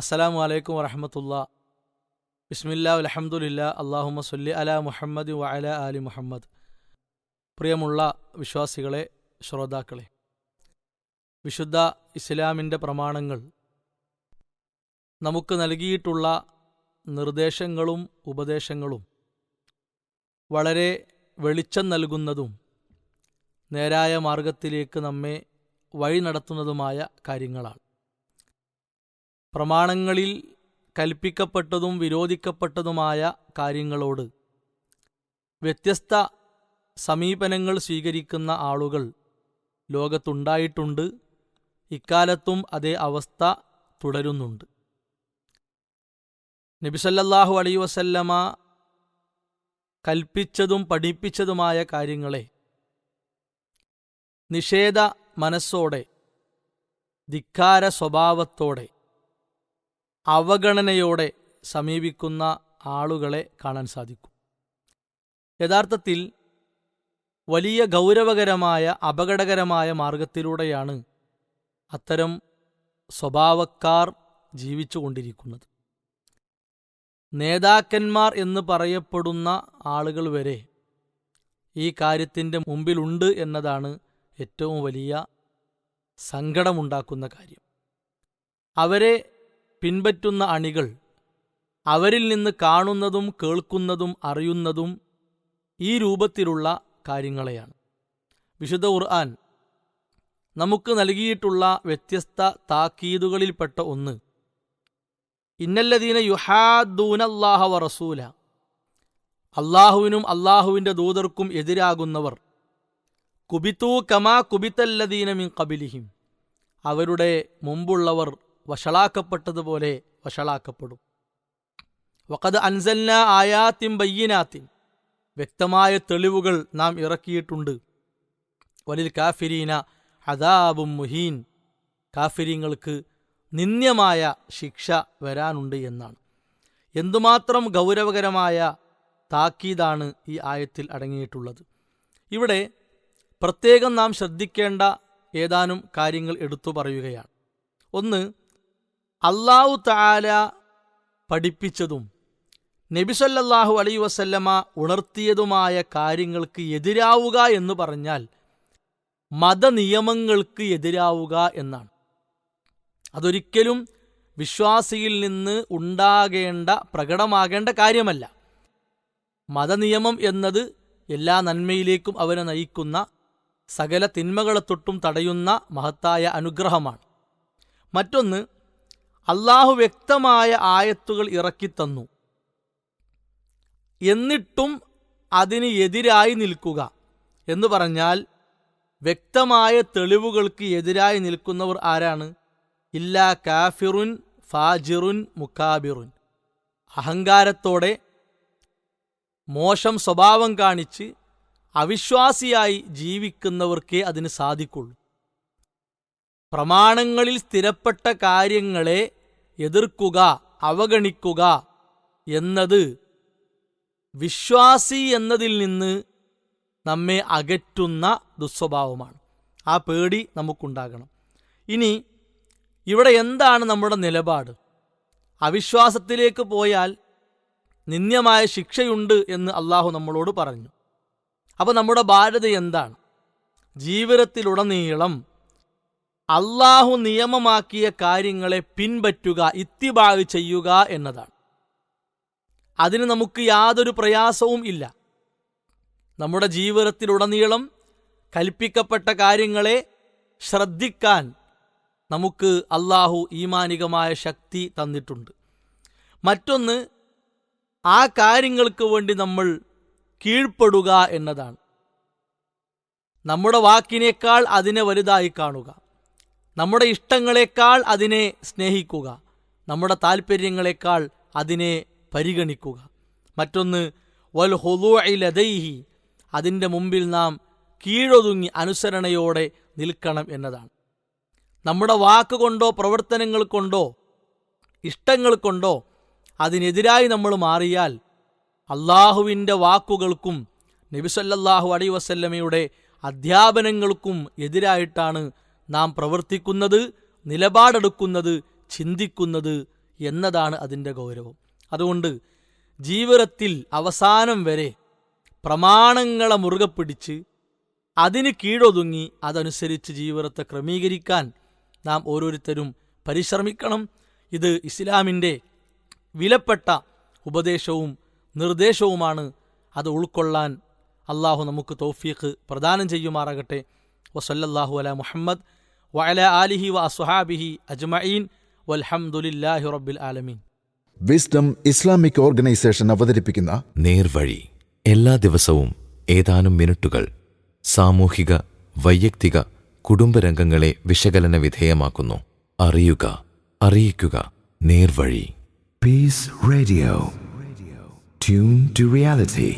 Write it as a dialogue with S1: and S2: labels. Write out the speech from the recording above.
S1: അസ്സലാമു അലൈക്കും വറഹമത്തുള്ള. ബിസ്മില്ലാ അലഹമുല്ല അള്ളാഹുമ സൊല്ലി അല മുഹമ്മദ് വ അല മുഹമ്മദ്. പ്രിയമുള്ള വിശ്വാസികളെ ശ്രോതാക്കളെ വിശുദ്ധ ഇസ്ലാമിന്റെ പ്രമാണങ്ങൾ നമുക്ക് നൽകിയിട്ടുള്ള നിർദ്ദേശങ്ങളും ഉപദേശങ്ങളും വളരെ വെളിച്ചം നൽകുന്നതും നേരായ മാർഗത്തിലേക്ക് നമ്മെ വഴി നടത്തുന്നതുമായ കാര്യങ്ങളാണ്. പ്രമാണങ്ങളിൽ കൽപ്പിക്കപ്പെട്ടതും വിരോധിക്കപ്പെട്ടതുമായ കാര്യങ്ങളോട് വ്യത്യസ്ത സമീപനങ്ങൾ സ്വീകരിക്കുന്ന ആളുകൾ ലോകത്തുണ്ടായിട്ടുണ്ട്. ഇക്കാലത്തും അതേ അവസ്ഥ തുടരുന്നുണ്ട്. നബിസല്ലാഹു അലൈ വസല്ലമ കൽപ്പിച്ചതും പഠിപ്പിച്ചതുമായ കാര്യങ്ങളെ നിഷേധ മനസ്സോടെ ധിക്കാര സ്വഭാവത്തോടെ അവഗണനയോടെ സമീപിക്കുന്ന ആളുകളെ കാണാൻ സാധിക്കും. യഥാർത്ഥത്തിൽ വലിയ ഗൗരവകരമായ അപകടകരമായ മാർഗത്തിലൂടെയാണ് അത്തരം സ്വഭാവക്കാർ ജീവിച്ചുകൊണ്ടിരിക്കുന്നത് നേതാക്കന്മാർ എന്ന് പറയപ്പെടുന്ന ആളുകൾ വരെ ഈ കാര്യത്തിന്റെ മുമ്പിലുണ്ട് എന്നതാണ് ഏറ്റവും വലിയ സങ്കടമുണ്ടാക്കുന്ന കാര്യം. അവരെ പിൻപറ്റുന്ന അണികൾ അവരിൽ നിന്ന് കാണുന്നതും കേൾക്കുന്നതും അറിയുന്നതും ഈ രൂപത്തിലുള്ള കാര്യങ്ങളെയാണ്. വിശുദ്ധ ഖുർആൻ നമുക്ക് നൽകിയിട്ടുള്ള വ്യത്യസ്ത താക്കീതുകളിൽപ്പെട്ട ഒന്ന്. ഇന്നല്ലദീന യുഹാദൂനല്ലാഹ വറസൂല റസൂല. അള്ളാഹുവിനും അള്ളാഹുവിന്റെ ദൂതർക്കും എതിരാകുന്നവർ കുബിത്തൂ കമാ കുബിത്തല്ലദീന മിൻ കബിലിഹിം അവരുടെ മുമ്പുള്ളവർ വഷളാക്കപ്പെട്ടതുപോലെ വഷളാക്കപ്പെടും. വക്കത് അൻസന്ന ആയാത്തിൻ ബയ്യനാത്തിൻ. വ്യക്തമായ തെളിവുകൾ നാം ഇറക്കിയിട്ടുണ്ട്. വലിൽ കാഫിരീന അദാബും മുഹീൻ. കാഫിരിങ്ങൾക്ക് നിന്ദ്യമായ ശിക്ഷ വരാനുണ്ട് എന്നാണ്. എന്തുമാത്രം ഗൗരവകരമായ താക്കീതാണ് ഈ ആയത്തിൽ അടങ്ങിയിട്ടുള്ളത്. ഇവിടെ പ്രത്യേകം നാം ശ്രദ്ധിക്കേണ്ട ഏതാനും കാര്യങ്ങൾ എടുത്തു പറയുകയാണ്. ഒന്ന് അള്ളാഹു താല പഠിപ്പിച്ചതും നബിസല്ലാഹു അലൈ വസല്ലമ ഉണർത്തിയതുമായ കാര്യങ്ങൾക്ക് എതിരാവുക എന്ന് പറഞ്ഞാൽ മതനിയമങ്ങൾക്ക് എതിരാവുക എന്നാണ്. അതൊരിക്കലും വിശ്വാസിയിൽ നിന്ന് ഉണ്ടാകേണ്ട പ്രകടമാകേണ്ട കാര്യമല്ല. മതനിയമം എന്നത് എല്ലാ നന്മയിലേക്കും അവനെ നയിക്കുന്ന സകല തിന്മകളെ തൊട്ടും തടയുന്ന മഹത്തായ അനുഗ്രഹമാണ്. മറ്റൊന്ന് അള്ളാഹു വ്യക്തമായ ആയത്തുകൾ ഇറക്കിത്തന്നു. എന്നിട്ടും അതിന് എതിരായി നിൽക്കുക എന്ന് പറഞ്ഞാൽ വ്യക്തമായ തെളിവുകൾക്ക് എതിരായി നിൽക്കുന്നവർ ആരാണ്? ഇല്ലാ കാഫിറുൻ ഫാജിറുൻ മുക്കാബിറുൻ അഹങ്കാരത്തോടെ മോശം സ്വഭാവം കാണിച്ച് അവിശ്വാസിയായി ജീവിക്കുന്നവർക്കേ അതിന് സാധിക്കുള്ളൂ. പ്രമാണങ്ങളിൽ സ്ഥിരപ്പെട്ട കാര്യങ്ങളെ എതിർക്കുക അവഗണിക്കുക എന്നത് വിശ്വാസി എന്നതിൽ നിന്ന് നമ്മെ അകറ്റുന്ന ദുസ്വഭാവമാണ്. ആ പേടി നമുക്കുണ്ടാകണം. ഇനി ഇവിടെ എന്താണ് നമ്മുടെ നിലപാട്? അവിശ്വാസത്തിലേക്ക് പോയാൽ നിന്ദ്യമായ ശിക്ഷയുണ്ട് എന്ന് അള്ളാഹു നമ്മളോട് പറഞ്ഞു. അപ്പോൾ നമ്മുടെ ബാധ്യത എന്താണ്? ജീവിതത്തിലുടനീളം അള്ളാഹു നിയമമാക്കിയ കാര്യങ്ങളെ പിൻപറ്റുക ഇത്തിബാഗ് ചെയ്യുക എന്നതാണ്. അതിന് നമുക്ക് യാതൊരു പ്രയാസവും ഇല്ല. നമ്മുടെ ജീവിതത്തിലുടനീളം കൽപ്പിക്കപ്പെട്ട കാര്യങ്ങളെ ശ്രദ്ധിക്കാൻ നമുക്ക് അള്ളാഹു ഈമാനികമായ ശക്തി തന്നിട്ടുണ്ട്. മറ്റൊന്ന് ആ കാര്യങ്ങൾക്ക് വേണ്ടി നമ്മൾ കീഴ്പ്പെടുക എന്നതാണ്. നമ്മുടെ വാക്കിനേക്കാൾ അതിനെ വലുതായി കാണുക. നമ്മുടെ ഇഷ്ടങ്ങളെക്കാൾ അതിനെ സ്നേഹിക്കുക. നമ്മുടെ താൽപ്പര്യങ്ങളെക്കാൾ അതിനെ പരിഗണിക്കുക. മറ്റൊന്ന് വൽ ഹൊലുഅലദൈഹി അതിന്റെ മുമ്പിൽ നാം കീഴൊതുങ്ങി അനുസരണയോടെ നിൽക്കണം എന്നതാണ്. നമ്മുടെ വാക്കുകൊണ്ടോ പ്രവർത്തനങ്ങൾ കൊണ്ടോ ഇഷ്ടങ്ങൾ കൊണ്ടോ അതിനെതിരായി നമ്മൾ മാറിയാൽ അള്ളാഹുവിന്റെ വാക്കുകൾക്കും നബിസല്ലാഹു അലൈ വസല്ലമയുടെ അധ്യാപനങ്ങൾക്കും എതിരായിട്ടാണ് നാം പ്രവർത്തിക്കുന്നത് നിലപാടെടുക്കുന്നത് ചിന്തിക്കുന്നത് എന്നതാണ് അതിന്റെ ഗൗരവം. അതുകൊണ്ട് ജീവിതത്തിൽ അവസാനം വരെ പ്രമാണങ്ങളെ മുറുകെ പിടിച്ച് അതിന് കീഴൊതുങ്ങി അതനുസരിച്ച് ജീവിതത്തെ ക്രമീകരിക്കാൻ നാം ഓരോരുത്തരും പരിശ്രമിക്കണം. ഇത് ഇസ്ലാമിന്റെ വിലപ്പെട്ട ഉപദേശവും നിർദ്ദേശവുമാണ്. അത് ഉൾക്കൊള്ളാൻ അള്ളാഹു നമുക്ക് തൗഫീഖ് പ്രദാനം ചെയ്യുമാറാകട്ടെ. വസല്ലല്ലാഹു അല മുഹമ്മദ് വഅല ആലിഹി വ അസ്ഹാബിഹി അജ്മഈൻ വൽഹംദുലില്ലാഹി റബ്ബിൽ ആലമീൻ
S2: വിസ്ഡം ഇസ്ലാമിക് ഓർഗനൈസേഷൻ അവതരിപ്പിക്കുന്ന
S3: നേർവഴി എല്ലാ ദിവസവും ഏതാനും മിനിറ്റുകൾ സാമൂഹിക വൈയക്തിക കുടുംബരംഗങ്ങളെ വിശകലന വിധേയമാക്കുന്നു. അറിയുക അറിയിക്കുക നേർവഴി.
S4: Peace radio tune to reality.